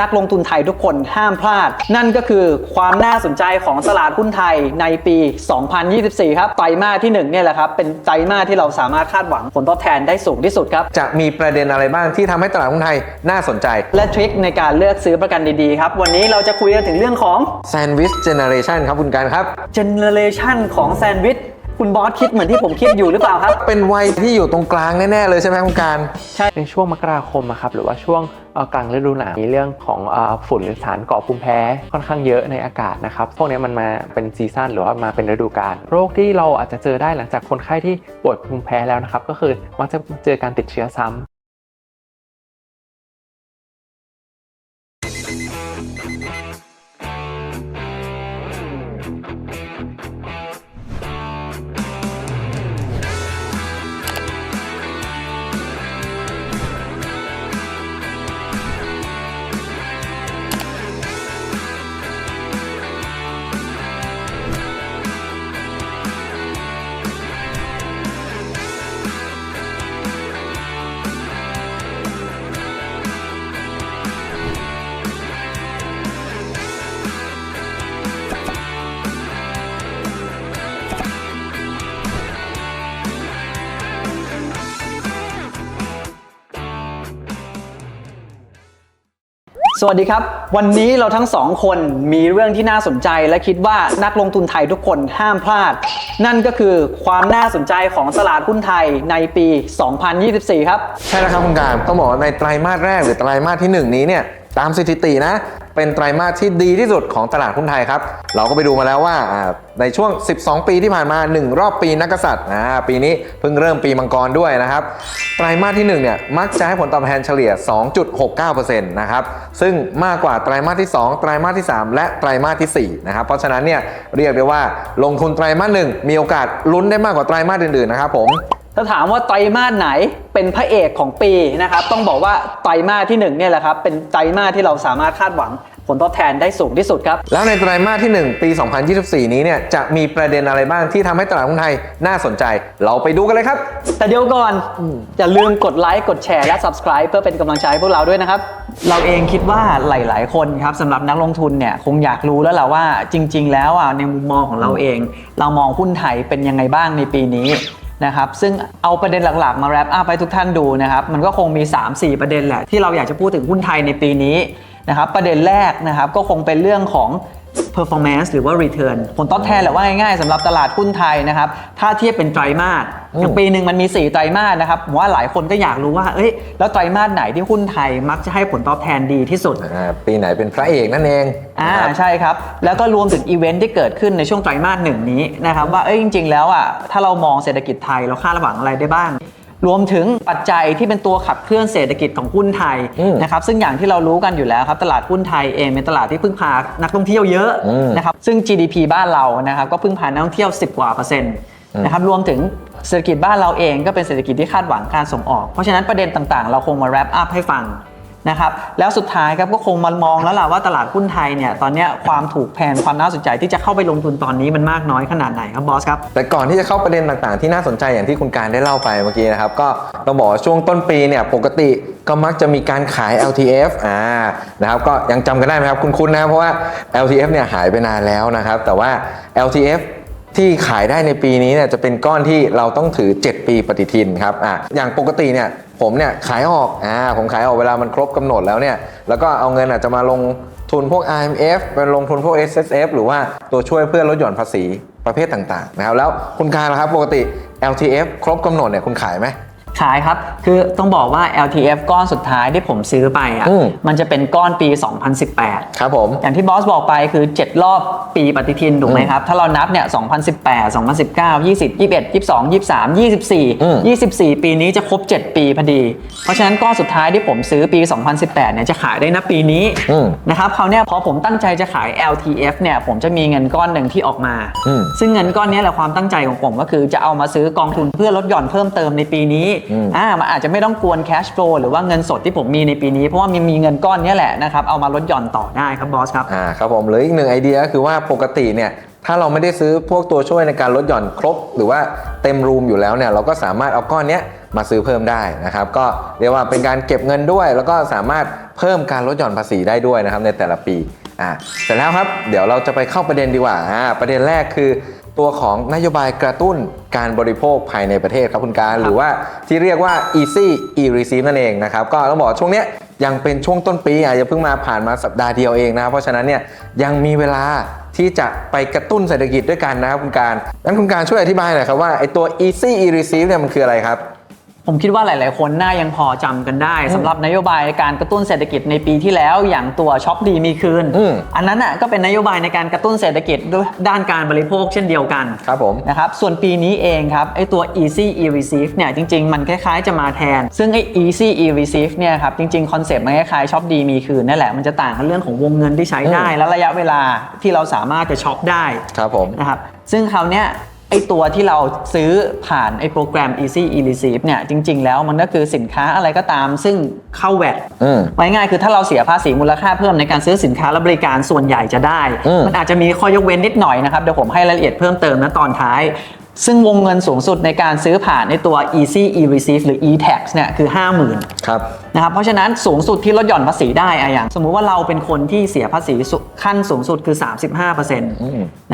นักลงทุนไทยทุกคนห้ามพลาด นั่นก็คือความน่าสนใจของตลาดหุ้นไทยในปี 2024 ครับไตรมาสที่1เนี่ยแหละครับเป็นไตรมาสที่เราสามารถคาดหวังผลตอบแทนได้สูงที่สุดครับจะมีประเด็นอะไรบ้างที่ทำให้ตลาดหุ้นไทยน่าสนใจ และทริคในการเลือกซื้อประกันดีๆครับวันนี้เราจะคุยกันถึงเรื่องของแซนด์วิชเจเนอเรชันครับคุณการครับเจเนเรชันของแซนด์วิชคุณบอสคิดเหมือนที่ผมคิดอยู่หรือเปล่าครับ เป็นวัยที่อยู่ตรงกลางแน่ ๆ เลยใช่ไหมคุณการในช่วงมกราคมอะครับ หรือว่าช่วงเอ่อ กลางฤดูหนาวมีเรื่องของฝุ่นหรือสารก่อภูมิแพ้ค่อนข้างเยอะในอากาศนะครับ พวกนี้มันมาเป็นซีซั่นหรือว่ามาเป็นฤดูกาลโรคที่เราอาจจะเจอได้หลังจากคนไข้ที่ป่วยภูมิแพ้แล้วนะครับ ก็คือมักจะเจอการติดเชื้อซ้ำ วัสดีครับ วันนี้เราทั้งสองคนมีเรื่องที่น่าสนใจและคิดว่านักลงทุนไทยทุกคนห้ามพลาด นั่นก็คือความน่าสนใจของตลาดหุ้นไทยในปี 2024 ครับ ใช่แล้วครับคุณการต้องบอกว่าในไตรมาสแรกหรือไตรมาสที่ 1 นี้เนี่ย ตามสถิตินะ เป็นไตรมาสที่ดีที่สุดของตลาดหุ้นไทยครับ เราก็ไปดูมาแล้วว่าในช่วง 12 ปีที่ผ่านมา 1 รอบปีนักกษัตริย์ปีนี้เพิ่งเริ่มปีมังกรด้วยนะครับ ไตรมาสที่1เนี่ยมักจะให้ผลตอบแทนเฉลี่ย 2.69%นะครับ ซึ่งมากกว่าไตรมาสที่ 2 ไตรมาสที่ 3 และไตรมาสทีสี่4นะครับ เพราะฉะนั้นเนี่ยเรียกได้ว่าลงทุนไตรมาสหนึ่งมีโอกาสลุ้นได้มากกว่าไตรมาสอื่นๆนะครับผม ถ้าถามว่าไตรมาสไหนเป็นพระเอกของปีนะครับ ต้องบอกว่าไตรมาสที่1เนี่ยแหละครับ เป็นไตรมาสที่เราสามารถคาดหวังผลตอบแทนได้สูงที่สุดครับ แล้วในไตรมาสที่ 1 ปี 2024 นี้เนี่ยจะมีประเด็นอะไรบ้างที่ทำให้ตลาดหุ้นไทยน่าสนใจ เราไปดูกันเลยครับ แต่เดี๋ยวก่อน อย่าลืมกดไลค์กดแชร์และ subscribe เพื่อเป็นกำลังใจให้พวกเราด้วยนะครับ เราเองคิดว่าหลาย ๆ คนครับสำหรับนักลงทุนเนี่ยคงอยากรู้แล้วแหละว่าจริง ๆ แล้วอะในมุมมองของเราเอง เรามองหุ้นไทยเป็นยังไงบ้างในปีนี้ นะครับซึ่งเอาประเด็นหลักๆ มาแรปอัพให้ทุกท่านดูนะครับมันก็คงมี 3-4 ประเด็นแหละที่เราอยากจะพูดถึงหุ้นไทยในปีนี้นะครับประเด็นแรกนะครับก็คงเป็นเรื่องของ performance หรือว่า return ผลตอบแทนแหละว่าง่ายๆสำหรับตลาดหุ้นไทยนะครับถ้าเทียบเป็นไตรมาส อย่างปีหนึ่งมันมี 4 ไตรมาสนะครับผมว่าหลายคนก็อยากรู้ว่าเอ้ยแล้วไตรมาสไหนที่หุ้นไทยมักจะให้ผลตอบแทนดีที่สุด อ่าปีไหนเป็นพระเอกนั่นเองอ่านะครับ ใช่ครับ แล้วก็รวมถึงอีเวนท์ที่เกิดขึ้นในช่วงไตรมาสหนึ่งนี้นะครับว่าเอ้ยจริง ๆ แล้วอะถ้าเรามองเศรษฐกิจไทยเราคาดหวังอะไรได้บ้าง รวมถึงปัจจัยที่เป็นตัวขับเคลื่อนเศรษฐกิจของหุ้นไทยอืมนะครับซึ่งอย่างที่เรารู้กันอยู่แล้วครับตลาดหุ้นไทยเองเป็นตลาดที่พึ่งพานักท่องเที่ยวเยอะอืม นะครับซึ่ง GDP บ้านเรานะครับก็พึ่งพานักท่องเที่ยว 10 กว่าเปอร์เซ็นต์ นะครับรวมถึงเศรษฐกิจบ้านเราเองก็เป็นเศรษฐกิจที่คาดหวังการส่งออก เพราะฉะนั้นประเด็นต่างๆ เราคงมาแรปอัพให้ฟังนะครับแล้วสุดท้ายครับก็คงมามองแล้วล่ะว่าตลาดหุ้นไทยเนี่ยตอนเนี้ยความถูกแพงความน่าสนใจที่จะเข้าไปลงทุนตอนนี้มันมากน้อยขนาดไหนครับบอสครับแต่ก่อนที่จะเข้าประเด็นต่างๆ ที่น่าสนใจอย่างที่คุณการได้เล่าไปเมื่อกี้นะครับก็ต้องบอกว่าช่วงต้นปีเนี่ยปกติก็มักจะมีการขาย LTF อ่านะครับก็ยังจำกันได้ไหมครับคุณคุณนะครับเพราะว่า LTF เนี่ยหายไปนานแล้วนะครับแต่ว่า LTF ที่ขายได้ในปีนี้เนี่ยจะเป็นก้อนที่เราต้องถือ 7 ปีปฏิทินครับอะอย่างปกติเนี่ยผมเนี่ยขายออกอ่าผมขายออกเวลามันครบกำหนดแล้วเนี่ยแล้วก็เอาเงินอาจจะมาลงทุนพวก IMF เป็นลงทุนพวก SSF หรือว่าตัวช่วยเพื่อลดหย่อนภาษีประเภทต่างๆนะครับแล้วคุณคารล่ะครับปกติ LTF ครบกำหนดเนี่ยคุณขายไหม ขายครับ คือต้องบอกว่า LTF ก้อนสุดท้ายที่ผมซื้อไปอะ อืม มันจะเป็นก้อนปี 2018 ครับผม อย่างที่บอสบอกไปคือ 7 รอบปีปฏิทิน ถูกไหมครับ ถ้าเรานับเนี่ย 2018 2019 20 21 22 23อืม24 24 ปีนี้จะครบ 7 ปีพอดี เพราะฉะนั้นก้อนสุดท้ายที่ผมซื้อปี 2018 เนี่ยจะขายได้นะปีนี้ อืม นะครับคราวเนี้ยพอผมตั้งใจจะขาย LTF เนี่ยผมจะมีเงินก้อนหนึ่งที่ออกมา อืมซึ่งเงินก้อนเนี้ยแหละความตั้งใจของผมก็คือจะเอามาซื้อกองทุนเพื่อลดหย่อนเพิ่มเติมในปีนี้อืมอ่ามันอาจจะไม่ต้องกวน cash flow หรือว่าเงินสดที่ผมมีในปีนี้ เพราะว่ามีมีเงินก้อนเนี้ยแหละนะครับเอามาลดหย่อนต่อได้ครับบอสครับอ่าครับผมหรืออีกหนึ่งไอเดียก็คือว่าปกติเนี่ยถ้าเราไม่ได้ซื้อพวกตัวช่วยในการลดหย่อนครบ หรือว่าเต็มรูมอยู่แล้วเนี่ยเราก็สามารถเอาก้อนเนี้ยมาซื้อเพิ่มได้นะครับก็เรียกว่าเป็นการเก็บเงินด้วย แล้วก็สามารถเพิ่มการลดหย่อนภาษีได้ด้วยนะครับในแต่ละปีอ่าเสร็จแล้วครับ เดี๋ยวเราจะไปเข้าประเด็นดีกว่าอ่าประเด็นแรกคือ ตัวของนโยบายกระตุ้นการบริโภคภายในประเทศครับคุณการหรือว่าที่เรียกว่า easy e receive นั่นเองนะครับก็ต้องบอกว่าช่วงเนี้ยยังเป็นช่วงต้นปีอะอย่าเพิ่งมาผ่านมาสัปดาห์เดียวเองนะครับเพราะฉะนั้นเนี่ยยังมีเวลาที่จะไปกระตุ้นเศรษฐกิจด้วยกันนะครับคุณการงั้นคุณการช่วยอธิบายหน่อยครับว่าไอตัว easy e receive เนี่ยมันคืออะไรครับ ผมคิดว่าหลาย ๆ คนน่ายังพอจำกันได้สำหรับนโยบายการกระตุ้นเศรษฐกิจในปีที่แล้วอย่างตัวช็อปดีมีคืนอืมอันนั้นอะก็เป็นนโยบายในการกระตุ้นเศรษฐกิจด้วยด้านการบริโภคเช่นเดียวกันครับผมนะครับส่วนปีนี้เองครับไอตัว easy e receive เนี่ยจริง ๆ มันคล้าย ๆ จะมาแทน ซึ่งไอ easy e receive เนี่ยครับจริง ๆ คอนเซ็ปต์มันคล้ายๆช็อปดีมีคืนนั่นแหละมันจะต่างกันเรื่องของวงเงินที่ใช้ได้อืมและระยะเวลาที่เราสามารถจะช็อปได้ครับผมนะครับซึ่งคราวเนี้ย ไอตัวที่เราซื้อผ่านไอโปรแกรม Easy e receive เนี่ยจริง ๆ แล้วมันก็คือสินค้าอะไรก็ตามซึ่งเข้าแวดอืมไว้ง่ายคือถ้าเราเสียภาษีมูลค่าเพิ่มในการซื้อสินค้าและบริการส่วนใหญ่จะได้ อืม มันอาจจะมีข้อยกเว้นนิดหน่อยนะครับ เดี๋ยวผมให้รายละเอียดเพิ่มเติมนะตอนท้าย ซึ่งวงเงินสูงสุดในการซื้อผ่านในตัว Easy e receive หรือ e-tax เนี่ยคือ 50,000ครับนะครับเพราะฉะนั้นสูงสุดที่ลดหย่อนภาษีได้อะอย่าง สมมุติว่าเราเป็นคนที่เสียภาษีสุขั้นสูงสุดคือ 35%ม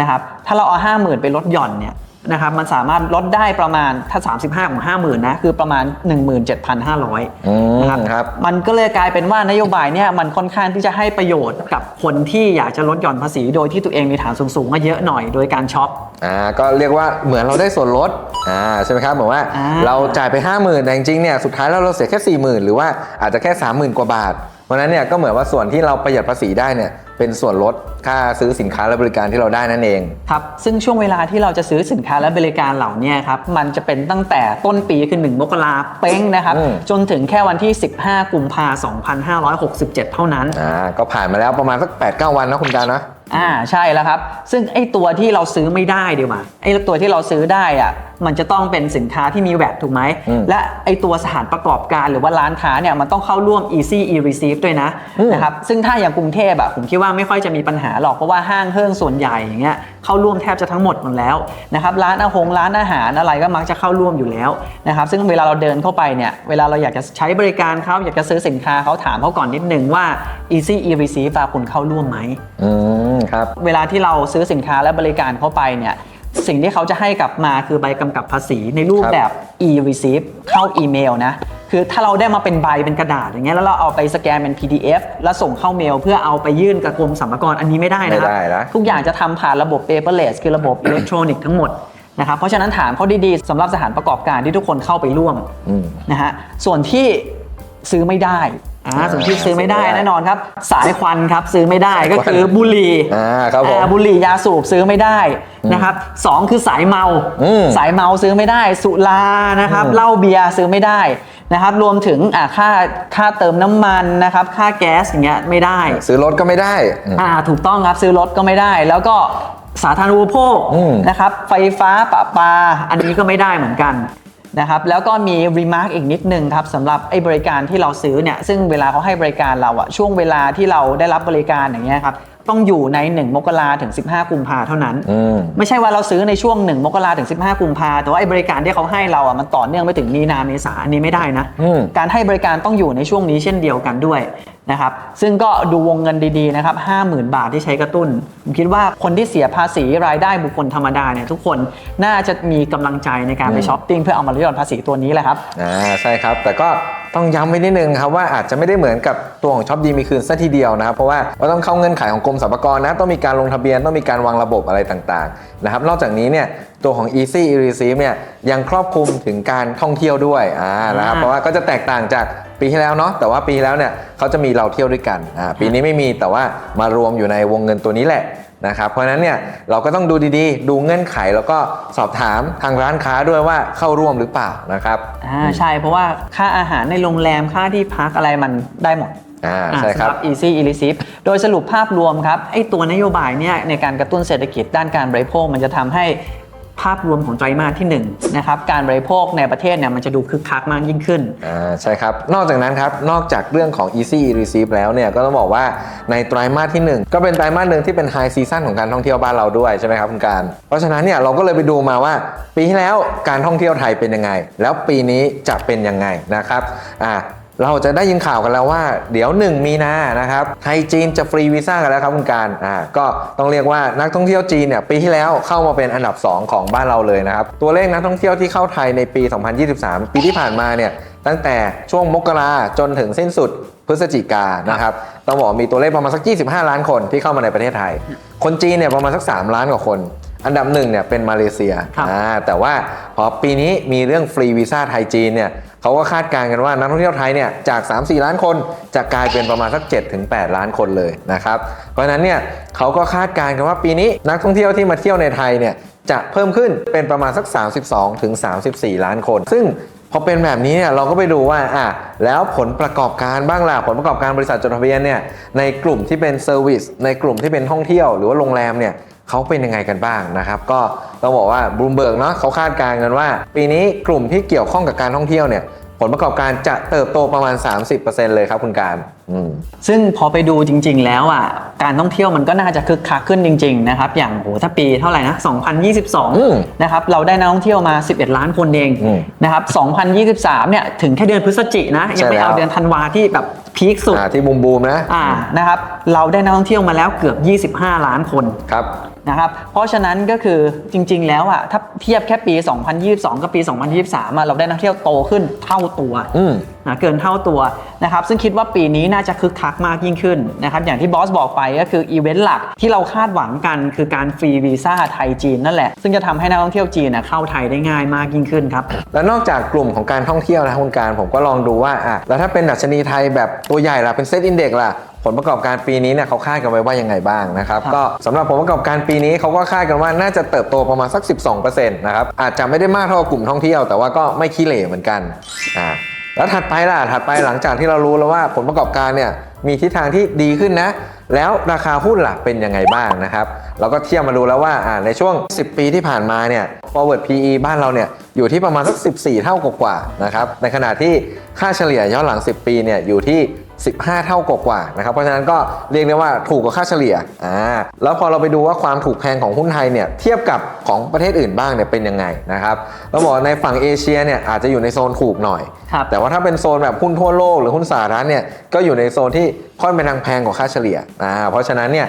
นะครับถ้าเราเอา 50,000 ไปลดหย่อนเนี่ย นะครับมันสามารถลดได้ประมาณถ้า 35 ของ 50,000นะคือประมาณ 17,500อืมนะครับครับ มันก็เลยกลายเป็นว่านโยบายเนี่ยมันค่อนข้างที่จะให้ประโยชน์กับคนที่อยากจะลดหย่อนภาษี โดยที่ตัวเองมีฐานสูงๆมาเยอะหน่อยโดยการช็อปอ่าก็เรียกว่าเหมือนเราได้ส่วนลดอ่าใช่ไหมครับเหมือนว่าอ่าเราจ่ายไป 5 0,000แต่จริงๆเนี่ยสุดท้ายแล้วเราเสียแค่ 4 0,000 หรือว่าอาจจะแค่ 30,000 กว่าบาทเพ ราะฉะนั้นเนี่ยก็เหมือนว่าส่วนที่เราประหยัดภาษีได้เนี่ยเป็นส่วนลดค่าซื้อสินค้าและบริการที่เราได้นั่นเองครับซึ่งช่วงเวลาที่เราจะซื้อสินค้าและบริการเหล่านี้ครับมันจะเป็นตั้งแต่ต้นปีคือ 1 มกราเป้งนะครับอืมจนถึงแค่วันที่ 15 กุมภา2567 เท่านั้นอ่าก็ผ่านมาแล้วประมาณสัก 8-9 วันนะคุณการนะอ่าใช่แล้วครับ ซึ่งไอ้ตัวที่เราซื้อไม่ได้ดีกว่าไอ้ตัวที่เราซื้อได้อะ มันจะต้องเป็นสินค้าที่มีแวดถูกไหมอืมและไอ้ตัวสถานประกอบการหรือว่าร้านค้าเนี่ยมันต้องเข้าร่วม easy e receive ด้วยนะอืมนะครับซึ่งถ้าอย่างกรุงเทพอะผมคิดว่าไม่ค่อยจะมีปัญหาหรอกเพราะว่าห้างเฮิ่งส่วนใหญ่อย่างเงี้ยเข้าร่วมแทบจะทั้งหมดหมดแล้วนะครับร้านอาหงร้านอาหารอะไรก็มักจะเข้าร่วมอยู่แล้วนะครับซึ่งเวลาเราเดินเข้าไปเนี่ยเวลาเราอยากจะใช้บริการเขาอยากจะซื้อสินค้าเขาถามเขาก่อนนิดนึงว่า easy e receive อะคุณเข้าร่วมไหมอืมครับเวลาที่เราซื้อสินค้าและบริการเข้าไปเนี่ย สิ่งที่เขาจะให้กลับมาคือใบกำกับภาษีในรูปครับแบบ e-receipt เข้าอีเมลนะคือถ้าเราได้มาเป็นใบเป็นกระดาษอย่างเงี้ยแล้วเราเอาไปสแกนเป็น PDF แล้วส่งเข้าเมล เพื่อเอาไปยื่นกับกรมสรรพากรอันนี้ไม่ได้นะครับไม่ได้นะ ทุกอย่างจะทำผ่านระบบ paperless คือระบบ อิเล็กทรอนิกส์ทั้งหมดนะครับเพราะฉะนั้นถามเขาดีๆสำหรับสถานประกอบการที่ทุกคนเข้าไปร่วม อืม นะฮะส่วนที่ซื้อไม่ได้ อ่าอ่าส่วนที่ซื้อไม่ได้ซื้อไม่ได้แน่นอนครับ สายควันครับซื้อไม่ได้ก็คือบุหรี่อ่าครับผมอ่าบุหรี่ยาสูบซื้อไม่ได้นะครับสองคือสายเมาอืมสายเมาซื้อไม่ได้ สุรานะครับอืมเหล้าเบียร์ซื้อไม่ได้นะครับรวมถึงอ่าค่าค่าเติมน้ำมันนะครับค่าแก๊สอย่างเงี้ยไม่ได้ ซื้อรถก็ไม่ได้อืมอ่าถูกต้องครับซื้อรถก็ไม่ได้ แล้วก็สาธารณูปโภคอืมนะครับไฟฟ้าประปา อันนี้ก็ไม่ได้เหมือนกัน นะครับแล้วก็มีรีมาร์กอีกนิดนึงครับสำหรับไอ้บริการที่เราซื้อเนี่ยซึ่งเวลาเขาให้บริการเราอะช่วงเวลาที่เราได้รับบริการอย่างเงี้ยครับ ต้องอยู่ใน 1 มกราถึง 15 กุมภาเท่านั้น อืม ไม่ใช่ว่าเราซื้อในช่วง 1 มกราถึง 15 กุมภาแต่ว่าไอ้บริการที่เขาให้เราอะมันต่อเนื่องไปถึงมีนาเมษาอันนี้ไม่ได้นะ อืม การให้บริการต้องอยู่ในช่วงนี้เช่นเดียวกันด้วยนะครับซึ่งก็ดูวงเงินดีๆนะครับ50,000 บาทที่ใช้กระตุ้น ผมคิดว่าคนที่เสียภาษีรายได้บุคคลธรรมดาเนี่ยทุกคนน่าจะมีกำลังใจในการไปอืมช้อปปิ้งเพื่อเอามาลดหย่อนภาษีตัวนี้แหละครับ อ่าใช่ครับ แต่ก็ ต้องย้ำไว้นิดนึงครับว่าอาจจะไม่ได้เหมือนกับตัวของช็อปดีมีคืนซะทีเดียวนะครับเพราะว่าเราต้องเข้าเงื่อนไขของกรมสรรพากรนะต้องมีการลงทะเบียนต้องมีการวางระบบอะไรต่างๆนะครับนอกจากนี้เนี่ยตัวของ Easy e receive เนี่ยยังครอบคลุมถึงการท่องเที่ยวด้วยอ่านะครับอ่าเพราะว่าก็จะแตกต่างจากปีที่แล้วเนาะแต่ว่าปีที่แล้วเนี่ยเขาจะมีเราเที่ยวด้วยกันอ่าปีนี้ไม่มีแต่ว่ามารวมอยู่ในวงเงินตัวนี้แหละ นะครับเพราะฉะนั้นเนี่ยเราก็ต้องดูดีๆ ดูเงื่อนไขแล้วก็สอบถามทางร้านค้าด้วยว่าเข้าร่วมหรือเปล่านะครับอ่าใช่เพราะว่าค่าอาหารในโรงแรมค่าที่พักอะไรมันได้หมดอ่าอ่าใช่ครับสำหรับ Easy e receive โดยสรุปภาพรวมครับไอ้ตัวนโยบายเนี่ยในการกระตุ้นเศรษฐกิจด้านการบริโภคมันจะทำให้ ภาพรวมของไตรมาสที่1นะครับการบริโภคในประเทศเนี่ยมันจะดูคึกคักมากยิ่งขึ้นอ่าใช่ครับ นอกจากนั้นครับ นอกจากเรื่องของ easy receive แล้วเนี่ยก็ต้องบอกว่าในไตรมาสที่ 1 ก็เป็นไตรมาสหนึ่งที่เป็น high season ของการท่องเที่ยวบ้านเราด้วยใช่ไหมครับคุณการ เพราะฉะนั้นเนี่ยเราก็เลยไปดูมาว่า ปีที่แล้วการท่องเที่ยวไทยเป็นยังไง แล้วปีนี้จะเป็นยังไงนะครับอ่า เราจะได้ยินข่าวกันแล้วว่า เดี๋ยว 1 มีนานะครับไทยจีนจะฟรีวีซ่ากันแล้วครับคุณการอ่าก็ต้องเรียกว่านักท่องเที่ยวจีนเนี่ยปีที่แล้วเข้ามาเป็นอันดับ 2 ของบ้านเราเลยนะครับ ตัวเลขนักท่องเที่ยวที่เข้าไทยในปี 2023 ปีที่ผ่านมาเนี่ยตั้งแต่ช่วงมกราจนถึงสิ้นสุดพฤศจิกานะครับ ต้องบอกมีตัวเลขประมาณสัก 25 ล้านคนที่เข้ามาในประเทศไทย คนจีนเนี่ยประมาณสัก 3 ล้านกว่าคน อันดับหนึ่งเนี่ยเป็นมาเลเซียครับอ่าแต่ว่าพอปีนี้มีเรื่องฟรีวีซ่าไทยจีนเนี่ยเขาก็คาดการณ์กันว่านักท่องเที่ยวไทยเนี่ยจาก 3-4 ล้านคนจะกลายเป็นประมาณสัก 7-8 ล้านคนเลยนะครับ เพราะฉะนั้นเนี่ยเขาก็คาดการณ์กันว่าปีนี้นักท่องเที่ยวที่มาเที่ยวในไทยเนี่ยจะเพิ่มขึ้นเป็นประมาณสัก 32-34 ล้านคน ซึ่งพอเป็นแบบนี้เนี่ยเราก็ไปดูว่าอะแล้วผลประกอบการบ้างล่ะผลประกอบการบริษัทจดทะเบียนเนี่ยในกลุ่มที่เป็นเซอร์วิสในกลุ่มที่เป็นท่องเที่ยวหรือว่าโรงแรมเนี่ย เขาเป็นยังไงกันบ้างนะครับ ก็ต้องบอกว่าบลูมเบิร์กเนาะเขาคาดการณ์กันว่า ปีนี้กลุ่มที่เกี่ยวข้องกับการท่องเที่ยวเนี่ยผลประกอบการจะเติบโตประมาณ 30%เลยครับคุณการอืมซึ่งพอไปดูจริง ๆ แล้วอะการท่องเที่ยวมันก็น่าจะคึกคักขึ้นจริง ๆ นะครับ อย่างโหถ้าปีเท่าไหร่นะอืม2022 นะครับเราได้นักท่องเที่ยวมา 11 ล้านคนเองอืมนะครับ 2023 เนี่ยถึงแค่เดือนพฤศจินะยังไม่ใช่แล้วเอาเดือนธันวาที่แบบ พีคสุดอ่าที่บูมบูมนะอ่านะครับเราได้นักท่องเที่ยวมาแล้วเกือบ 25 ล้านคนครับนะครับเพราะฉะนั้นก็คือจริง ๆ แล้วอะถ้าเทียบแค่ปี 2022 กับปี 2023อะเราได้นักท่องเที่ยวโตขึ้นเท่าตัวอืมนะเกินเท่าตัวนะครับซึ่งคิดว่าปีนี้น่าจะคึกคักมากยิ่งขึ้นนะครับอย่างที่บอสบอกไปก็คืออีเวนต์หลักที่เราคาดหวังกันคือการฟรีวีซ่าไทยจีนนั่นแหละ ซึ่งจะทำให้นักท่องเที่ยวจีนนะเข้าไทยได้ง่ายมากยิ่งขึ้นครับแล้วนอกจากกลุ่มของการท่องเที่ยวนะคุณการผมก็ลองดูว่าอะแล้วถ้าเป็นดัชนีไทยแบบตัวใหญ่ล่ะเป็นเซตอินเด็กล่ะผลประกอบการปีนี้เนี่ยเขาคาดกันไว้ว่ายังไงบ้างนะครับครับก็สำหรับผลประกอบการปีนี้เขาก็คาดกันว่าน่าจะเติบโตประมาณสัก 12%นะครับอาจจะไม่ได้มากเท่ากับกลุ่มท่องเที่ยว แต่ว่าก็ไม่ขี้เหร่เหมือนกันอ่า แล้วถัดไปล่ะถัดไปหลังจากที่เรารู้แล้วว่าผลประกอบการเนี่ยมีทิศทางที่ดีขึ้นนะ แล้วราคาหุ้นล่ะเป็นยังไงบ้างนะครับ เราก็เทียบมาดูแล้วว่าในช่วง 10 ปีที่ผ่านมาเนี่ย forward PE บ้านเราเนี่ยอยู่ที่ประมาณสัก 14 เท่ากว่าๆนะครับในขณะที่ค่าเฉลี่ยย้อนหลัง 10 ปีเนี่ยอยู่ที่ 15 เท่ากว่าๆนะครับเพราะฉะนั้นก็เรียกได้ว่าถูกกว่าค่าเฉลี่ยอ่าแล้วพอเราไปดูว่าความถูกแพงของหุ้นไทยเนี่ยเทียบกับของประเทศอื่นบ้างเนี่ยเป็นยังไงนะครับเราบอกว่าในฝั่งเอเชียเนี่ยอาจจะอยู่ในโซนถูกหน่อย ครับ แต่ว่าถ้าเป็นโซนแบบหุ้นทั่วโลกหรือหุ้นสหรัฐเนี่ยก็อยู่ในโซนที่ค่อนไปทางแพงกว่าค่าเฉลี่ยอ่าเพราะฉะนั้นเนี่ย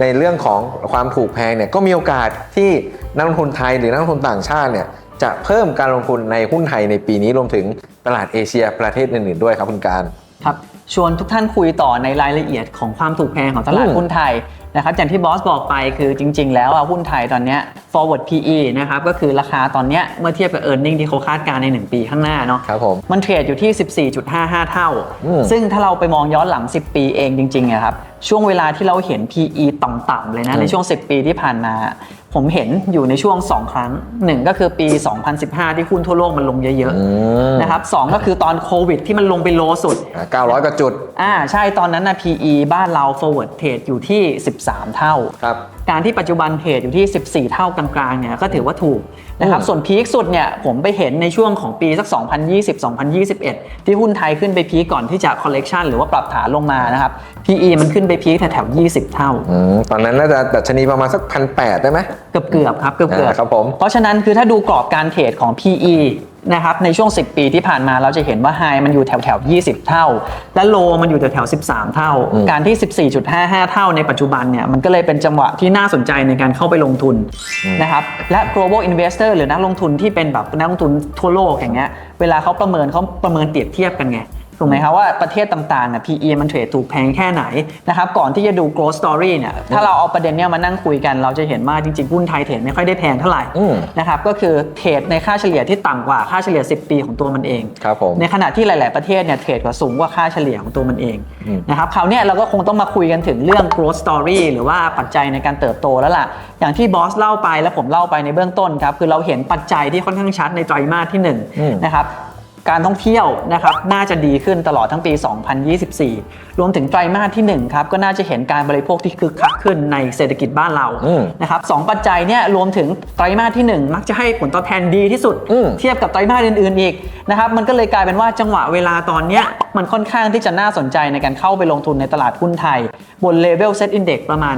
ในเรื่องของความถูกแพงเนี่ยก็มีโอกาสที่นักลงทุนไทยหรือนักลงทุนต่างชาติเนี่ยจะเพิ่มการลงทุนในหุ้นไทยในปีนี้รวมถึงตลาดเอเชียประเทศอื่นๆด้วยครับคุณการ ครับ ชวนทุกท่านคุยต่อในรายละเอียดของความถูกแพงของตลาดอืมหุ้นไทยนะครับอย่างที่บอสบอกไปคือจริง ๆ แล้วอะหุ้นไทยตอนเนี้ย forward PE นะครับก็คือราคาตอนเนี้ยเมื่อเทียบกับ e a r n i n g ที่เขาคาดการณ์ใน 1 ปีข้างหน้าเนาะครับผมมันเทรดอยู่ที่ 14.55 เท่าอืมซึ่งถ้าเราไปมองย้อนหลัง 10 ปีเองจริงๆอะครับช่วงเวลาที่เราเห็น PE ต่ำๆเลยนะในช่วง 10 ปีที่ผ่านมา ผมเห็นอยู่ในช่วง 2 ครั้ง 1 ก็คือปี 2015 ที่หุ้นทั่วโลกมันลงเยอะอืมๆนะครับสองก็คือตอนโควิดที่มันลงไปโลสุดอ่า900กว่าจุด อ่าใช่ตอนนั้นนะ PE บ้านเรา forward เทรดอยู่ที่ 13 เท่าครับการที่ปัจจุบันเทรดอยู่ที่ 14 เท่ากลางๆเนี่ยก็ถือว่าถูกนะครับอืมส่วนพีคสุดเนี่ยผมไปเห็นในช่วงของปีสัก 2020-2021 ที่หุ้นไทยขึ้นไปพีคก่อนที่จะ collection หรือว่าปรับฐานลงมานะครับ PE มันขึ้นไปพีคแถวๆ20 เท่าอืมตอนนั้นน่าจะดัชนีประมาณสักพันแได้ไหมเกือบเกือบๆครับเกือบเกือบอ่าครับผมเพราะฉะนั้นคือถ้าดูกรอบการเทรดของ PE นะครับในช่วง 10 ปีที่ผ่านมาเราจะเห็นว่าไฮมันอยู่แถวแถวๆ20 เท่า และโลมันอยู่แถวแถวๆ13 เท่าอืมการที่ 14.55 เท่าในปัจจุบันเนี่ยมันก็เลยเป็นจังหวะที่น่าสนใจในการเข้าไปลงทุนนะครับและ global investor หรือนักลงทุนที่เป็นแบบนักลงทุนทั่วโลกอย่างเงี้ยเวลาเขาประเมินเขาประเมินเปรียบเทียบกันไง ถูกไหมครับว่าประเทศต่างๆน่ะ PE มันเทรดถูกแพงแค่ไหนนะครับก่อนที่จะดู growth story เนี่ยถ้าเราเอาประเด็นเนี้ยมานั่งคุยกันเราจะเห็นว่าจริงๆหุ้นไทยเทรดไม่ค่อยได้แพงเท่าไหร่อืม นะครับก็คือเทรดในค่าเฉลี่ยที่ต่ำกว่าค่าเฉลี่ย 10 ปีของตัวมันเอง ครับผม ในขณะที่หลาย ๆ ประเทศเนี่ยเทรดกว่าสูงกว่าค่าเฉลี่ยของตัวมันเองอืม นะครับคราวเนี้ยเราก็คงต้องมาคุยกันถึงเรื่อง growth story หรือว่าปัจจัยในการเติบโตแล้วล่ะ อย่างที่บอสเล่าไปแล้วผมเล่าไปในเบื้องต้นครับ คือเราเห็นปัจจัยที่ค่อนข้างชัดในไตรมาสที่หนึ่งอืมนะครับ การท่องเที่ยวนะครับน่าจะดีขึ้นตลอดทั้งปี 2024 รวมถึงไตรมาสที่1ครับก็น่าจะเห็นการบริโภคที่คึกคักขึ้นในเศรษฐกิจบ้านเราอืมนะครับสองปัจจัยเนี่ยรวมถึงไตรมาสที่ 1 มักจะให้ผลตอบแทนดีที่สุดอืมเทียบกับไตรมาสอื่นๆอีกนะครับมันก็เลยกลายเป็นว่าจังหวะเวลาตอนเนี้ยมันค่อนข้างที่จะน่าสนใจในการเข้าไปลงทุนในตลาดหุ้นไทย บนเลเวลเซตอินเด็กประมาณ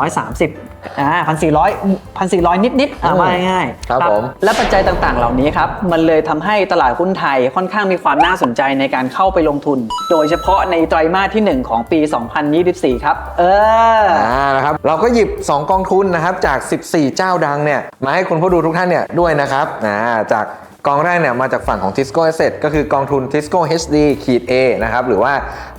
1,430อ่า1,400 1,400นิดๆอ่าว่าง่ายๆครับผมและปัจจัยต่างๆ เหล่านี้ครับมันเลยทำให้ตลาดหุ้นไทยค่อนข้างมีความน่าสนใจในการเข้าไปลงทุน โดยเฉพาะในไตรมาสที่ 1 ของปี 2024 ครับ เออ อ่านะครับเราก็หยิบ 2 กองทุนนะครับจาก 14 เจ้าดังเนี่ยมาให้คุณผู้ดูทุกท่านเนี่ยด้วยนะครับอ่าจากกองแรกเนี่ยมาจากฝั่งของ Tisco Asset ก็คือกองทุน Tisco HD ขีด A นะครับหรือว่า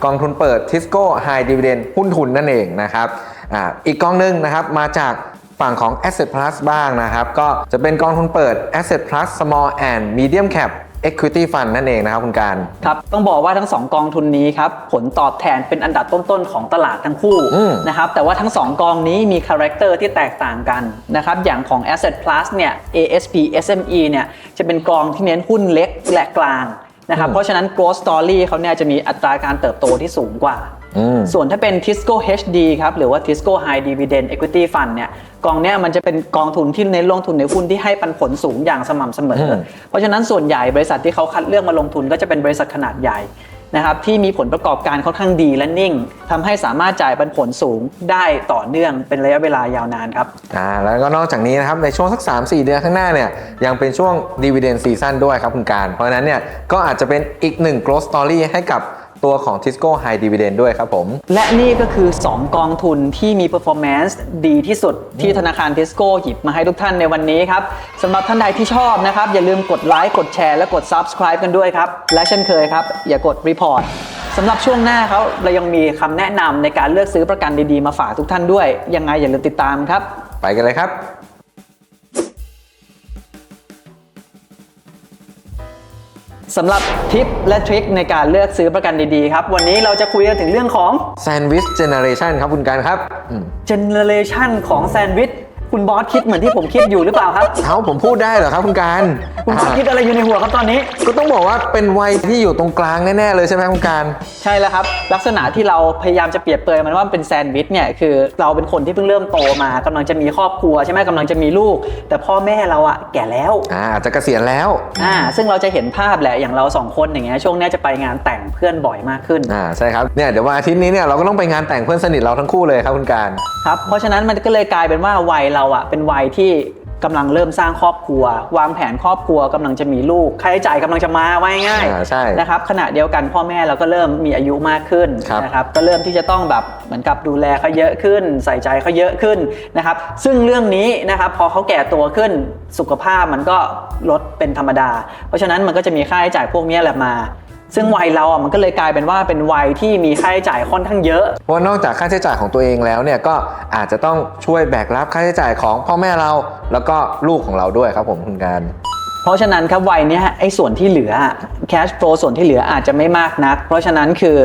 กองทุนเปิด Tisco High Dividend หุ้นทุนนั่นเองนะครับอ่าอีกกองหนึงนะครับมาจากฝั่งของ Asset Plus บ้างนะครับ ก็จะเป็นกองทุนเปิด Asset Plus Small and Medium Cap Equity Fund นั่นเองนะครับคุณการ ครับ ต้องบอกว่าทั้ง 2 กองทุนนี้ครับ ผลตอบแทนเป็นอันดับต้นๆ ของตลาดทั้งคู่อืม นะครับ แต่ว่าทั้ง 2 กองนี้มีคาแรคเตอร์ที่แตกต่างกันนะครับ อย่างของ Asset Plus เนี่ย ASP SME เนี่ย จะเป็นกองที่เน้นหุ้นเล็กและกลางนะครับ เพราะฉะนั้น growth story เขาเนี่ยจะมีอัตราการเติบโตที่สูงกว่าอืม ส่วนถ้าเป็น Tisco HD ครับ หรือว่า Tisco High Dividend Equity Fund เนี่ยกองเนี้ยมันจะเป็นกองทุนที่เน้นลงทุนในหุ้นที่ให้ปันผลสูงอย่างสม่ำเสมออมเพราะฉะนั้นส่วนใหญ่บริษัทที่เขาคัดเลือกมาลงทุนก็จะเป็นบริษัทขนาดใหญ่นะครับที่มีผลประกอบการค่อนข้างดีและนิ่งทำให้สามารถจ่ายปันผลสูงได้ต่อเนื่องเป็นระยะเวลายาวนานครับอ่าแล้วก็นอกจากนี้นะครับในช่วงสัก 3-4 เดือนข้างหน้าเนี่ยยังเป็นช่วง Dividend Season ด้วยครับคุณการ เพราะฉะนั้นเนี่ยก็อาจจะเป็นอีกหนึ่ง growth story ให้กับ ตัวของ Tisco High Dividend ด้วยครับผม และนี่ก็คือ 2 กองทุนที่มี performance ดีที่สุดที่ธนาคารทิสโก้หยิบมาให้ทุกท่านในวันนี้ครับสำหรับท่านใดที่ชอบนะครับ อย่าลืมกดไลค์กดแชร์และกด subscribe กันด้วยครับ และเช่นเคยครับ อย่ากด report สำหรับช่วงหน้าเขาเรายังมีคำแนะนำในการเลือกซื้อประกันดีๆ มาฝากทุกท่านด้วย ยังไงอย่าลืมติดตามครับ ไปกันเลยครับ สำหรับทิปและทริคในการเลือกซื้อประกันดีๆครับ วันนี้เราจะคุยกันถึงเรื่องของ Sandwich Generation ครับคุณการครับอืม generation ของแซนด์วิช คุณบอสคิดเหมือนที่ผมคิดอยู่หรือเปล่าครับ เอ้าผมพูดได้เหรอครับคุณการคุณบอสอ่าคิดอะไรอยู่ในหัวครับตอนนี้ ก็ต้องบอกว่าเป็นวัยที่อยู่ตรงกลางแน่ๆเลยใช่ไหมคุณการ ใช่แล้วครับ ลักษณะที่เราพยายามจะเปรียบเปรยมันว่ามันเป็นแซนด์วิชเนี่ยคือเราเป็นคนที่เพิ่งเริ่มโตมากำลังจะมีครอบครัวใช่ไหมกำลังจะมีลูก แต่พ่อแม่เราอะแก่แล้ว อ่าอาจจะเกษียณแล้ว อ่า ซึ่งเราจะเห็นภาพแหละอย่างเราสองคนอย่างเงี้ยช่วงเนี้ยจะไปงานแต่งเพื่อนบ่อยมากขึ้น อ่าใช่ครับ เนี่ยเดี๋ยววันอาทิตย์นี้เนี่ยเราก็ต้องไปงานแต่งเพื่อนสนิทเราทั้งคู่เลยครับคุณการ ครับ เพราะฉะนั้นมันก็เลยกลายเป็นว่าวัยเราอะเป็นวัยที่กำลังเริ่มสร้างครอบครัว วางแผนครอบครัวกำลังจะมีลูกค่าใช้จ่ายกำลังจะมาไว้ง่ายอ่าใช่ นะครับขณะเดียวกันพ่อแม่เราก็เริ่มมีอายุมากขึ้นครับ นะครับก็เริ่มที่จะต้องแบบเหมือนกับดูแลเขาเยอะขึ้น ใส่ใจเขาเยอะขึ้นนะครับซึ่งเรื่องนี้นะครับพอเขาแก่ตัวขึ้นสุขภาพมันก็ลดเป็นธรรมดา เพราะฉะนั้นมันก็จะมีค่าใช้จ่ายพวกนี้แหละมา ซึ่งวัยเราอะมันก็เลยกลายเป็นว่าเป็นวัยที่มีค่าใช้จ่ายค่อนข้างเยอะ เพราะว่านอกจากค่าใช้จ่ายของตัวเองแล้วเนี่ยก็อาจจะต้องช่วยแบกรับค่าใช้จ่ายของพ่อแม่เรา แล้วก็ลูกของเราด้วยครับผมคุณการเพราะฉะนั้นครับวัยเนี้ยไอ้ส่วนที่เหลือ cash flow ส่วนที่เหลืออาจจะไม่มากนัก เพราะฉะนั้นคือ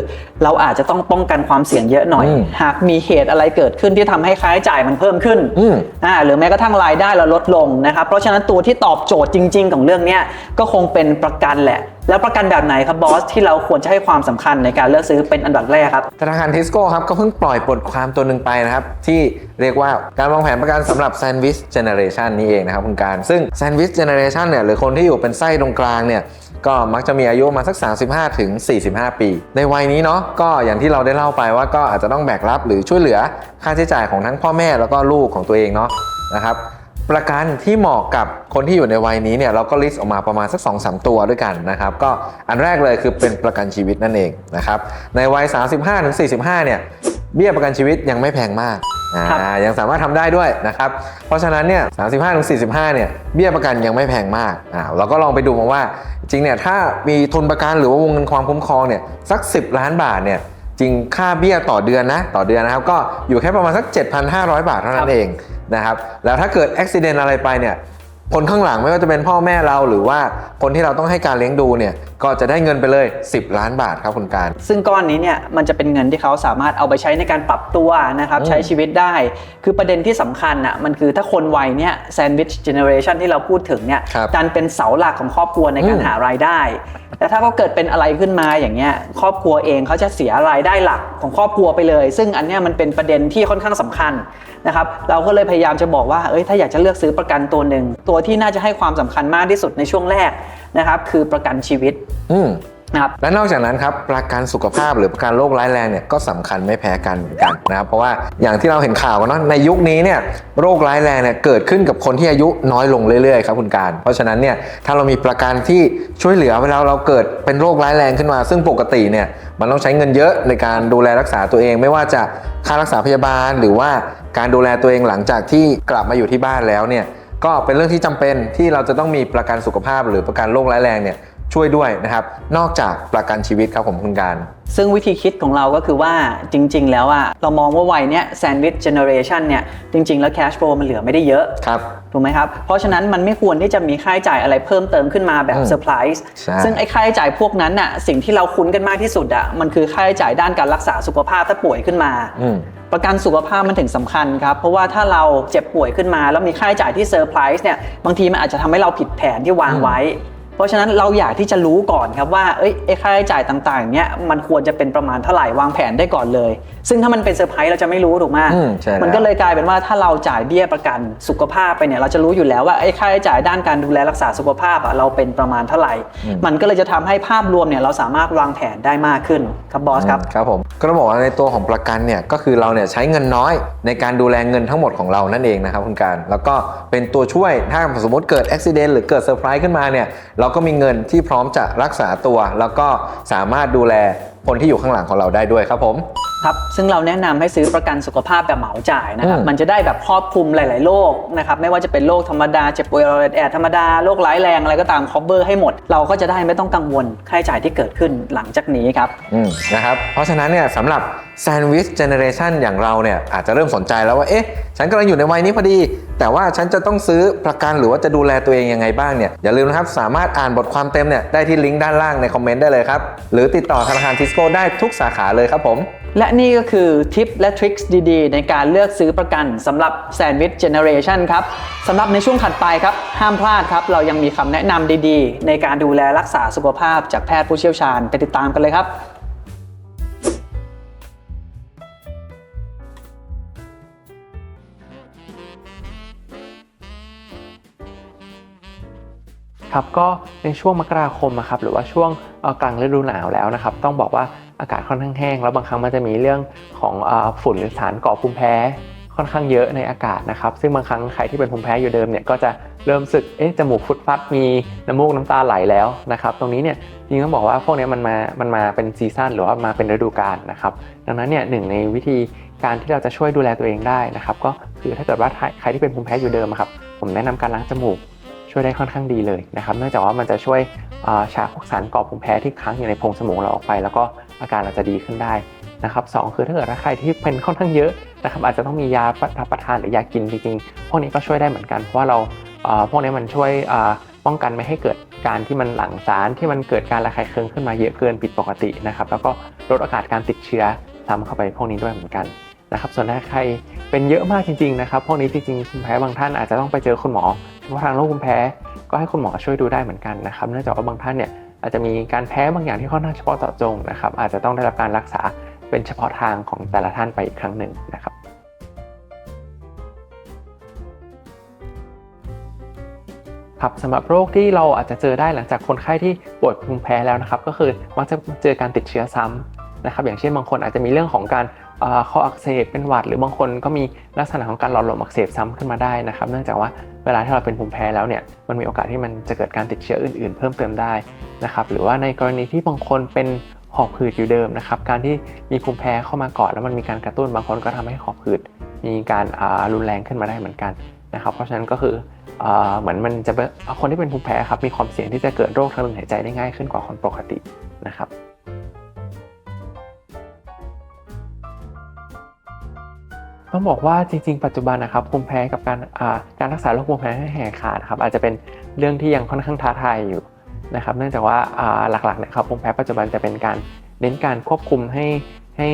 เราอาจจะต้องป้องกันความเสี่ยงเยอะหน่อยอืมหากมีเหตุอะไรเกิดขึ้นที่ทำให้ค่าใช้จ่ายมันเพิ่มขึ้นอืมอ่าหรือแม้กระทั่งรายได้เราลดลงนะครับเพราะฉะนั้นตัวที่ตอบโจทย์จริง ๆ ของเรื่องเนี้ยก็คงเป็นประกันแหละแล้วประกันแบบไหนครับบอสที่เราควรจะให้ความสำคัญในการเลือกซื้อเป็นอันดับแรกครับธนาคารทิสโก้ครับก็เพิ่งปล่อยบทความตัวหนึ่งไปนะครับ ที่เรียกว่าการวางแผนประกันสำหรับ Sandwich Generation นี่เองนะครับคุณการ ซึ่ง Sandwich Generation เนี่ยหรือคนที่อยู่เป็นไส้ตรงกลางเนี่ยก็มักจะมีอายุมาสัก 35ถึง45 ปี ในวัยนี้เนาะก็อย่างที่เราได้เล่าไปว่าก็อาจจะต้องแบกรับหรือช่วยเหลือค่าใช้จ่ายของทั้งพ่อแม่แล้วก็ลูกของตัวเองเนาะนะครับ ประกันที่เหมาะกับคนที่อยู่ในวัยนี้เนี่ยเราก็ลิสต์ออกมาประมาณสัก2-3สตัวด้วยกันนะครับก็อันแรกเลยคือเป็นประกันชีวิตนั่นเองนะครับในวัย 35-45 เนี่ยเบี้ยประกันชีวิตยังไม่แพงมากอ่าครับยังสามารถทำได้ด้วยนะครับ เพราะฉะนั้นเนี่ย35-45เนี่ยเบี้ยประกันยังไม่แพงมากอ่าเราก็ลองไปดูมาว่า จริงเนี่ยถ้ามีทุนประกันหรือว่าวงเงินความคุ้มครองเนี่ยสัก 10 ล้านบาทเนี่ยจริงค่าเบี้ยต่อเดือนนะต่อเดือนนะครับก็อยู่แค่ประมาณสัก 7,500 บาทเท่านั้นเอง นะครับแล้วถ้าเกิดอุบิเหตุอะไรไปเนี่ย คนข้างหลังไม่ว่าจะเป็นพ่อแม่เราหรือว่าคนที่เราต้องให้การเลี้ยงดูเนี่ยก็จะได้เงินไปเลย 10 ล้านบาทครับคุณการ ซึ่งก้อนนี้เนี่ยมันจะเป็นเงินที่เขาสามารถเอาไปใช้ในการปรับตัวนะครับอืมใช้ชีวิตได้ คือประเด็นที่สำคัญอะมันคือถ้าคนวัยเนี่ยแซนด์วิชเจเนอเรชันที่เราพูดถึงเนี่ยครับดันเป็นเสาหลักของครอบครัวในการอืมหารายได้ แต่ถ้าเขาเกิดเป็นอะไรขึ้นมาอย่างเงี้ยครอบครัวเองเขาจะเสียรายได้หลักของครอบครัวไปเลย ซึ่งอันเนี้ยมันเป็นประเด็นที่ค่อนข้างสำคัญนะครับเราก็เลยพยายามจะบอกว่าเอ้ยถ้าอยากจะเลือกซื้อประกันตัวหนึ่งตัวที่น่าจะให้ความสำคัญมากที่สุดในช่วงแรกนะครับ คือประกันชีวิตอืมนะครับและนอกจากนั้นครับประกันสุขภาพหรือประกันโรคร้ายแรงเนี่ยก็สำคัญไม่แพ้กันเหมือนกันนะครับเพราะว่าอย่างที่เราเห็นข่าวกันเนาะในยุคนี้เนี่ยโรคร้ายแรงเนี่ยเกิดขึ้นกับคนที่อายุน้อยลงเรื่อยๆครับคุณการ เพราะฉะนั้นเนี่ยถ้าเรามีประกันที่ช่วยเหลือเวลาเราเกิดเป็นโรคร้ายแรงขึ้นมา ซึ่งปกติเนี่ยมันต้องใช้เงินเยอะในการดูแลรักษาตัวเอง ไม่ว่าจะค่ารักษาพยาบาล หรือว่าการดูแลตัวเองหลังจากที่กลับมาอยู่ที่บ้านแล้วเนี่ย ก็เป็นเรื่องที่จำเป็นที่เราจะต้องมีประกันสุขภาพหรือประกันโรคร้ายแรงเนี่ย ช่วยด้วยนะครับ นอกจากประกันชีวิตครับผมคุณการ ซึ่งวิธีคิดของเราก็คือว่าจริง ๆ แล้วอะเรามองว่าวัยเนี้ยแซนด์วิชเจเนอเรชันเนี่ยจริง ๆ แล้วแคชโฟลมันเหลือไม่ได้เยอะครับถูกไหมครับ เพราะฉะนั้นมันไม่ควรที่จะมีค่าใช้จ่ายอะไรเพิ่มเติมขึ้นมาแบบอืมเซอร์ไพรส์ใช่ซึ่งไอ้ค่าใช้จ่ายพวกนั้นน่ะสิ่งที่เราคุ้นกันมากที่สุดอะมันคือค่าใช้จ่ายด้านการรักษาสุขภาพถ้าป่วยขึ้นมาอืมประกันสุขภาพมันถึงสำคัญครับ เพราะว่าถ้าเราเจ็บป่วยขึ้นมา แล้วมีค่าใช้จ่ายที่เซอร์ไพรส์เนี่ยบางทีมันอาจจะทำให้เราผิดแผนที่วางไว้ เพราะฉะนั้นเราอยากที่จะรู้ก่อนครับว่าเอ้ยไอ้ค่าใช้จ่ายต่างๆเนี่ยมันควรจะเป็นประมาณเท่าไหร่วางแผนได้ก่อนเลย ซึ่งถ้ามันเป็นเซอร์ไพรส์เราจะไม่รู้ถูกไหมอืมใช่แล้วมันก็เลยกลายเป็นว่าถ้าเราจ่ายเบี้ยประกันสุขภาพไปเนี่ยเราจะรู้อยู่แล้วว่าไอ้ค่าใช้จ่ายด้านการดูแลรักษาสุขภาพอะเราเป็นประมาณเท่าไหร่ มันก็เลยจะทำให้ภาพรวมเนี่ยเราสามารถวางแผนได้มากขึ้นครับบอสครับครับผมก็ต้องบอกว่าในตัวของประกันเนี่ยก็คือเราเนี่ยใช้เงินน้อยในการดูแลเงินทั้งหมดของเรานั่นเองนะครับคุณการ แล้วก็เป็นตัวช่วยถ้าสมมติเกิดอุบิเหตุหรือเกิดเซอร์ไพรส์ขึ้นมาเนี่ยเราก็มีเงินที่พร้อมจะรักษาตัว แล้วก็สามารถดูแลคนที่อยู่ข้างหลังของเราได้ด้วยครับผม ครับซึ่งเราแนะนำให้ซื้อประกันสุขภาพแบบเหมาจ่ายนะครับอืมมันจะได้แบบครอบคลุมหลาย ๆ โรคนะครับไม่ว่าจะเป็นโรคธรรมดาเจ็บป่วยแอดธรรมดาโรคร้ายแรงอะไรก็ตาม cover ให้หมด เราก็จะได้ไม่ต้องกังวลค่าใช้จ่ายที่เกิดขึ้นหลังจากนี้ครับอืมนะครับเพราะฉะนั้นเนี่ยสำหรับแซนด์วิชเจเนเรชันอย่างเราเนี่ยอาจจะเริ่มสนใจแล้วว่าเอ๊ะฉันกำลังอยู่ในวัยนี้พอดี แต่ว่าฉันจะต้องซื้อประกันหรือว่าจะดูแลตัวเองยังไงบ้างเนี่ยอย่าลืมนะครับสามารถอ่านบทความเต็มเนี่ยได้ที่ลิงก์ด้านล่างในคอมเมนต์ได้เลยครับหรือติดต่อธนาคารทิสโก้ได้ทุกสาขาเลยครับผมและนี่ก็คือทิปและทริคดีๆ ในการเลือกซื้อประกันสำหรับแซนด์วิชเจเนเรชันครับสำหรับในช่วงถัดไปครับ ห้ามพลาดครับ เรายังมีคำแนะนำดีๆ ในการดูแลรักษาสุขภาพจากแพทย์ผู้เชี่ยวชาญไปติดตามกันเลยครับครับก็ในช่วงมกราคมอะครับหรือว่าช่วงกลางฤดูหนาวแล้วนะครับ ต้องบอกว่า อากาศค่อนข้างแห้งแล้วบางครั้งมันจะมีเรื่องของอฝุ่นหรือสารก่อภูมิแพ้ค่อนข้างเยอะในอากาศนะครับซึ่งบางครั้งใครที่เป็นภูมิแพ้อยู่เดิมเนี่ยก็จะเริ่มสึกเอ๊ะจมูกฟุดฟัดมีน้ำมูกน้ำตาไหลแล้วนะครับตรงนี้เนี่ยจริงต้องบอกว่าพวกนี้มันมามันมาเป็นซีซั่นหรือว่ามาเป็นฤดูกาลนะครับดังนั้นเนี่ยหนึ่งในวิธีการที่เราจะช่วยดูแลตัวเองได้นะครับก็คือถ้าเกิดว่าใครที่เป็นภูมิแพ้อยู่เดิมครับผมแนะนำการล้างจมูก ช่วยได้ค่อนข้างดีเลยนะครับ เนื่องจากว่ามันจะช่วยอ่าฉาพวกสารก่อภูมิแพ้ที่ค้างอยู่ในโพรงจมูกเราออกไป แล้วก็อาการเราจะดีขึ้นได้นะครับสองคือถ้าเกิดใครที่เป็นค่อนข้างเยอะนะครับอาจจะต้องมียารับประทานหรือยากินจริงๆ พวกนี้ก็ช่วยได้เหมือนกัน เพราะว่าเราพวกนี้มันช่วยป้องกันไม่ให้เกิดการที่มันหลั่งสารที่มันเกิดการระคายเคืองขึ้นมาเยอะเกินผิดปกตินะครับแล้วก็ลดโอกาสการติดเชื้อซ้ำเข้าไปพวกนี้ด้วยเหมือนกันนะครับส่วนถ้าใครเป็นเยอะมากจริงๆนะครับพวกนี้จริงๆภูมิแพ้บางท่านอาจจะต้องไปเจอคุณหมอ ทางโรคภูมิแพ้ ก็ให้คุณหมอช่วยดูได้เหมือนกันนะครับเนื่องจากว่าบางท่านเนี่ยอาจจะมีการแพ้บางอย่างที่ค่อนข้างเฉพาะเจาะจงนะครับ อาจจะต้องได้รับการรักษาเป็นเฉพาะทางของแต่ละท่านไปอีกครั้งหนึ่งนะครับครับสำหรับโรคที่เราอาจจะเจอได้หลังจากคนไข้ที่ป่วยภูมิแพ้แล้วนะครับ ก็คือมักจะเจอการติดเชื้อซ้ำนะครับ อย่างเช่นบางคนอาจจะมีเรื่องของการเอ่อคออักเสบเป็นหวัด หรือบางคนก็มีลักษณะของการหลอดลมอักเสบซ้ำขึ้นมาได้นะครับ เนื่องจากว่า เวลาที่เราเป็นภูมิแพ้แล้วเนี่ยมันมีโอกาสที่มันจะเกิดการติดเชื้ออื่น ๆ เพิ่มเติมได้นะครับหรือว่าในกรณีที่บางคนเป็นหอบหืดอยู่เดิมนะครับการที่มีภูมิแพ้เข้ามาก่อนแล้วมันมีการกระตุ้นบางคนก็ทำให้หอบหืดมีการรุนแรงขึ้นมาได้เหมือนกันนะครับเพราะฉะนั้นก็คือเอ่อเหมือนมันจะเป็นคนที่เป็นภูมิแพ้ครับมีความเสี่ยงที่จะเกิดโรคทางเดินหายใจได้ง่ายขึ้นกว่าคนปกตินะครับ ต้องบอกว่าจริง ๆ ปัจจุบันนะครับภูมิแพ้กับการการรักษาโรคภูมิแพ้ให้แหกขาดครับอาจจะเป็นเรื่องที่ยังค่อนข้างท้าทายอยู่นะครับเนื่องจากว่าหลักๆนะครับภูมิแพ้ปัจจุบันจะเป็นการเน้นการควบคุมให้ให้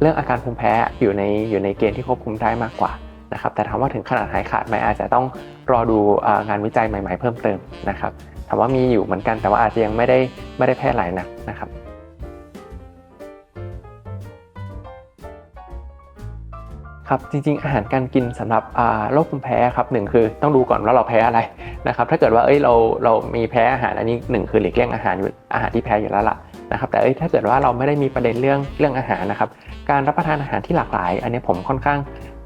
เรื่องอาการภูมิแพ้อยู่ในอยู่ในเกณฑ์ที่ควบคุมได้มากกว่านะครับแต่ถามว่าถึงขนาดหายขาดไหมอาจจะต้องรอดูงานวิจัยใหม่ ๆ เพิ่มเติมนะครับถามว่ามีอยู่เหมือนกันแต่ว่าอาจจะยังไม่ได้ไม่ได้แพร่หลายนักนะครับ ครับจริงๆ อาหารการกินสำหรับโรคภูมิแพ้ครับหนึ่งคือต้องดูก่อนว่าเราแพ้อะไรนะครับถ้าเกิดว่าเอ้ยเราเรามีแพ้อาหารอันนี้หนึ่งคือหลีกเลี่ยงอาหารอยู่อาหารที่แพ้อยู่แล้วล่ะนะครับแต่เอ้ยถ้าเกิดว่าเราไม่ได้มีประเด็นเรื่องเรื่องอาหารนะครับการรับประทานอาหารที่หลากหลาย อันนี้ผมค่อนข้าง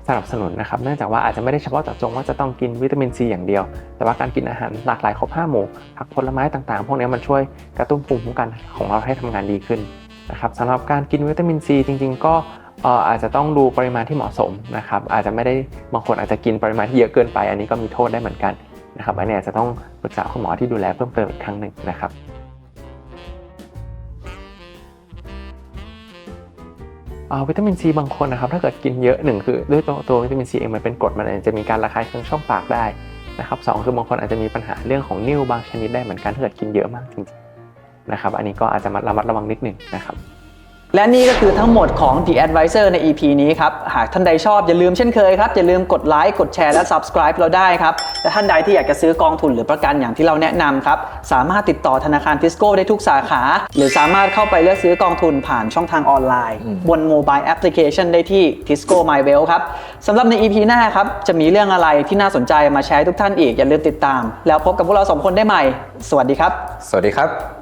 สนับสนุนนะครับเนื่องจากว่าอาจจะไม่ได้เฉพาะเจาะจงว่าจะต้องกินวิตามินซีอย่างเดียว แต่ว่าการกินอาหารหลากหลายครบห้าหมู่ผักผลไม้ต่างๆ พวกนี้มันช่วยกระตุ้นภูมิคุ้มกันของเราให้ทำงานดีขึ้นนะครับสำหรับการกินวิตามินซีจริง ๆ ก็ อ่ออาจจะต้องดูปริมาณที่เหมาะสมนะครับอาจจะไม่ได้บางคนอาจจะกินปริมาณที่เยอะเกินไป อันนี้ก็มีโทษได้เหมือนกันนะครับอันนี้อาจจะต้องปรึกษาคุณหมอที่ดูแลเพิ่มเติมอีกครั้งหนึ่งนะครับอ่าวิตามินซีบางคนนะครับถ้าเกิดกินเยอะหนึ่งคือด้วยตัวตัววิตามินซีเองมันเป็นกรดมันอาจจะมีการระคายเคืองช่องปากได้นะครับสองคือบางคนอาจจะมีปัญหาเรื่องของนิ่วบางชนิดได้เหมือนกันถ้าเกิดกินเยอะมากจริงๆนะครับอันนี้ก็อาจจะระมัดระวังนิดหนึ่งนะครับ และนี่ก็คือทั้งหมดของ The Advisor ใน EP นี้ครับ หากท่านใดชอบอย่าลืมเช่นเคยครับ อย่าลืมกดไลค์กดแชร์และ Subscribe เราได้ครับ และท่านใดที่อยากจะซื้อกองทุนหรือประกันอย่างที่เราแนะนำครับ สามารถติดต่อธนาคารทิสโก้ได้ทุกสาขา หรือสามารถเข้าไปเลือกซื้อกองทุนผ่านช่องทางออนไลน์ บนโมบายแอปพลิเคชันได้ที่ Tisco My w e l l ครับสำหรับใน EP หน้าครับจะมีเรื่องอะไรที่น่าสนใจมาแชร์ให้ทุกท่านอีกอย่าลืมติดตาม แล้วพบกับพวกเราสองคนได้ใหม่ สวัสดีครับ สวัสดีครับ